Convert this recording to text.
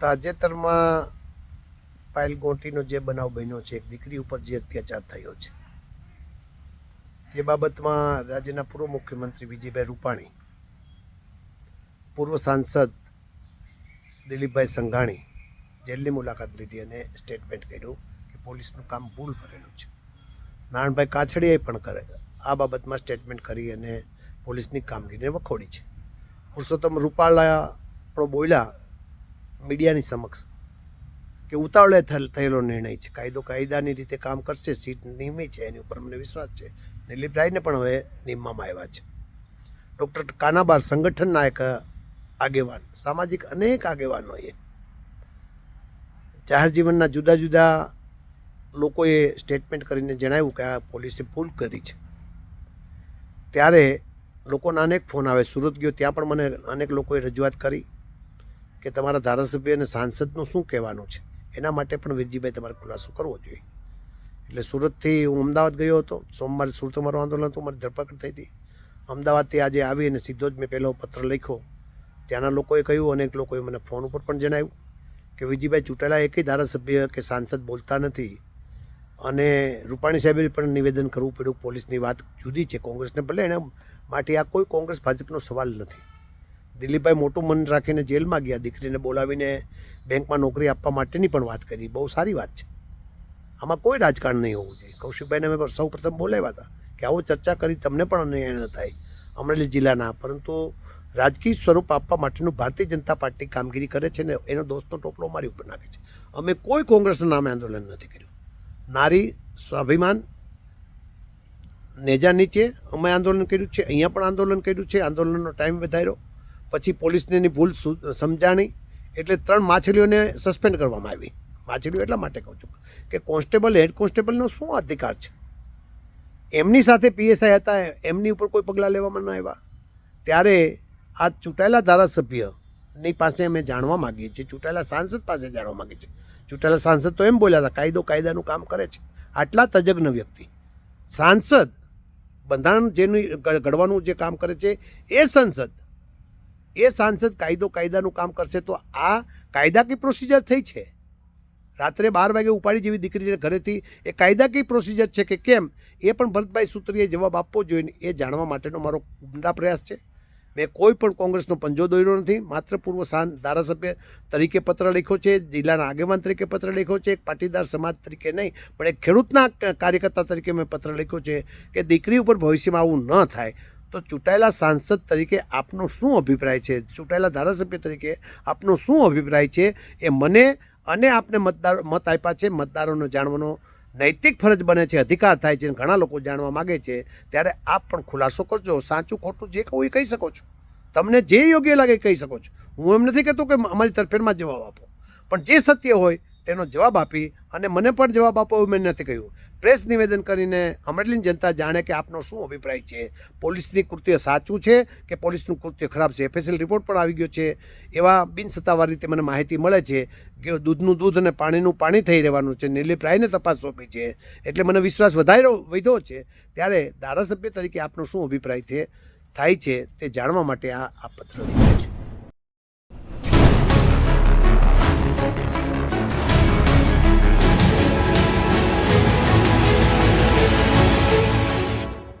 તાજેતરમાં પાયલ ગોટીનો જે બનાવ બન્યો છે, એક દીકરી ઉપર જે અત્યાચાર થયો છે, તે બાબતમાં રાજ્યના પૂર્વ મુખ્યમંત્રી વિજયભાઈ રૂપાણી, પૂર્વ સાંસદ દિલીપભાઈ સંઘાણી જેલની મુલાકાત લીધી અને સ્ટેટમેન્ટ કર્યું કે પોલીસનું કામ ભૂલ ભરેલું છે. નારાયણભાઈ કાછડીયાએ પણ કરે, આ બાબતમાં સ્ટેટમેન્ટ કરી અને પોલીસની કામગીરીને વખોડી છે. પુરુષોત્તમ રૂપાલા પણ બોલ્યા મીડિયાની સમક્ષ કે ઉતાવળે થયેલ- નિર્ણય છે. કાયદો કાયદાની રીતે કામ કરશે, સીટ નિયમી છે, એની ઉપર મને વિશ્વાસ છે. દિલીપરાયને પણ હવે નિમવામાં આવ્યા છે. ડૉક્ટર કાનાબાર સંગઠનના એક આગેવાન, સામાજિક અનેક આગેવાનોએ જાહેર જીવનના જુદા જુદા લોકોએ સ્ટેટમેન્ટ કરીને જણાવ્યું કે આ પોલીસે ભૂલ કરી છે. ત્યારે લોકોના અનેક ફોન આવે, સુરત ગયો, ત્યાં પણ મને અનેક લોકોએ રજૂઆત કરી. કે તમારા ધારાસભ્ય અને સાંસદનું શું કહેવાનું છે? એના માટે પણ વીરજીભાઈ તમારે ખુલાસો કરવો જોઈએ. એટલે સુરતથી હું અમદાવાદ ગયો હતો. સોમવારે સુરત મારું આંદોલન હતું. મારી ધરપકડ થઈ હતી. અમદાવાદથી આજે આવી અને સીધો જ મેં પહેલો પત્ર લખ્યો. ત્યાંના લોકોએ કહ્યું અનેક લોકોએ મને ફોન ઉપર પણ જણાવ્યું કે વિજયભાઈ ચૂંટાયેલા એકેય ધારાસભ્ય કે સાંસદ બોલતા નથી. અને રૂપાણી સાહેબે પણ નિવેદન કરવું પડ્યું. પોલીસની વાત જુદી છે. કોંગ્રેસને ભલે એના માટે આ કોઈ કોંગ્રેસ ભાજપનો સવાલ નથી. દિલીપભાઈ મોટું મન રાખીને જેલમાં ગયા, દીકરીને બોલાવીને બેંકમાં નોકરી આપવા માટેની પણ વાત કરી. બહુ સારી વાત છે. આમાં કોઈ રાજકારણ નહીં હોવું જોઈએ. કૌશિકભાઈને અમે સૌ પ્રથમ બોલાવ્યા હતા કે આવો ચર્ચા કરી, તમને પણ અન્યાય ન થાય. અમરેલી જિલ્લાના, પરંતુ રાજકીય સ્વરૂપ આપવા માટેનું ભારતીય જનતા પાર્ટી કામગીરી કરે છે ને એનો દોસ્તનો ટોપલો મારી ઉપર નાખે છે. અમે કોઈ કોંગ્રેસના નામે આંદોલન નથી કર્યું. નારી સ્વાભિમાન, નેજા નીચે અમે આંદોલન કર્યું છે, અહીંયા પણ આંદોલન કર્યું છે. આંદોલનનો ટાઈમ વધાર્યો. પછી પોલીસને એની ભૂલ સમજાણી એટલે ત્રણ માછલીઓને સસ્પેન્ડ કરવામાં આવી. માછલીઓ એટલા માટે કહું છું કે કોન્સ્ટેબલ, હેડ કોન્સ્ટેબલનો શું અધિકાર છે? એમની સાથે પીએસઆઈ હતા, એમની ઉપર કોઈ પગલાં લેવામાં ન આવ્યા. ત્યારે આ ચૂંટાયેલા ધારાસભ્યની પાસે અમે જાણવા માગીએ છીએ, ચૂંટાયેલા સાંસદ પાસે જાણવા માગીએ છીએ. ચૂંટાયેલા સાંસદ તો એમ બોલ્યા હતા, કાયદો કાયદાનું કામ કરે છે. આટલા તજજ્ઞ વ્યક્તિ. સાંસદ બંધારણ જેનું ઘડવાનું જે કામ કરે છે, એ સંસદ એ સાંસદ કાયદો કાયદાનું કામ કરશે તો આ કાયદાકીય પ્રોસિજર થઈ છે. રાત્રે બાર વાગે ઉપાડી જેવી દીકરીને ઘરેથી એ કાયદાકીય પ્રોસિજર છે કે કેમ એ પણ ભરતભાઈ સૂત્રીએ જવાબ આપવો જોઈએ એ જાણવા માટેનો મારો ઉમદા પ્રયાસ છે. મેં કોઈ પણ કોંગ્રેસનો પંજો દોર્યો નથી. માત્ર પૂર્વ સાંજ ધારાસભ્ય તરીકે પત્ર લખ્યો છે, જિલ્લાના આગેવાન તરીકે પત્ર લખ્યો છે, એક પાટીદાર સમાજ તરીકે નહીં, પણ એક ખેડૂતના કાર્યકર્તા તરીકે મેં પત્ર લખ્યો છે કે દીકરી ઉપર ભવિષ્યમાં આવું ન થાય. તો ચૂંટાયેલા સાંસદ તરીકે આપનો શું અભિપ્રાય છે? ચૂંટાયેલા ધારાસભ્ય તરીકે આપનો શું અભિપ્રાય છે એ મને અને આપને મતદાર, મત આપ્યા છે, મતદારોનો જાણવાનો નૈતિક ફરજ બને છે, અધિકાર થાય છે ઘણા લોકો જાણવા માગે છે, ત્યારે આપ પણ ખુલાસો કરજો. સાચું, ખોટું જે કહું એ કહી શકો છો. તમને જે યોગ્ય લાગે કહી શકો છો. હું એમ નથી કહેતો કે અમારી તરફેણમાં જવાબ આપો. પણ જે સત્ય હોય તેનો જવાબ આપી અને મને પણ જવાબ આપો એવું મેં નથી કહ્યું. પ્રેસ નિવેદન કરીને અમરેલીની જનતા જાણે કે આપનો શું અભિપ્રાય છે? પોલીસની કૃત્ય સાચું છે કે પોલીસનું કૃત્ય ખરાબ છે? એફએસએલ રિપોર્ટ પણ આવી ગયો છે. એવા બિનસત્તાવાર રીતે મને માહિતી મળે છે કે દૂધનું દૂધ અને પાણીનું પાણી થઈ રહેવાનું છે. નિર્લિપ રાયને તપાસ સોંપી છે. એટલે મને વિશ્વાસ વધાર્યો વધ્યો છે. ત્યારે ધારાસભ્ય તરીકે આપનો શું અભિપ્રાય છે? થાય છે તે જાણવા માટે આ આ પત્ર લખ્યો છે.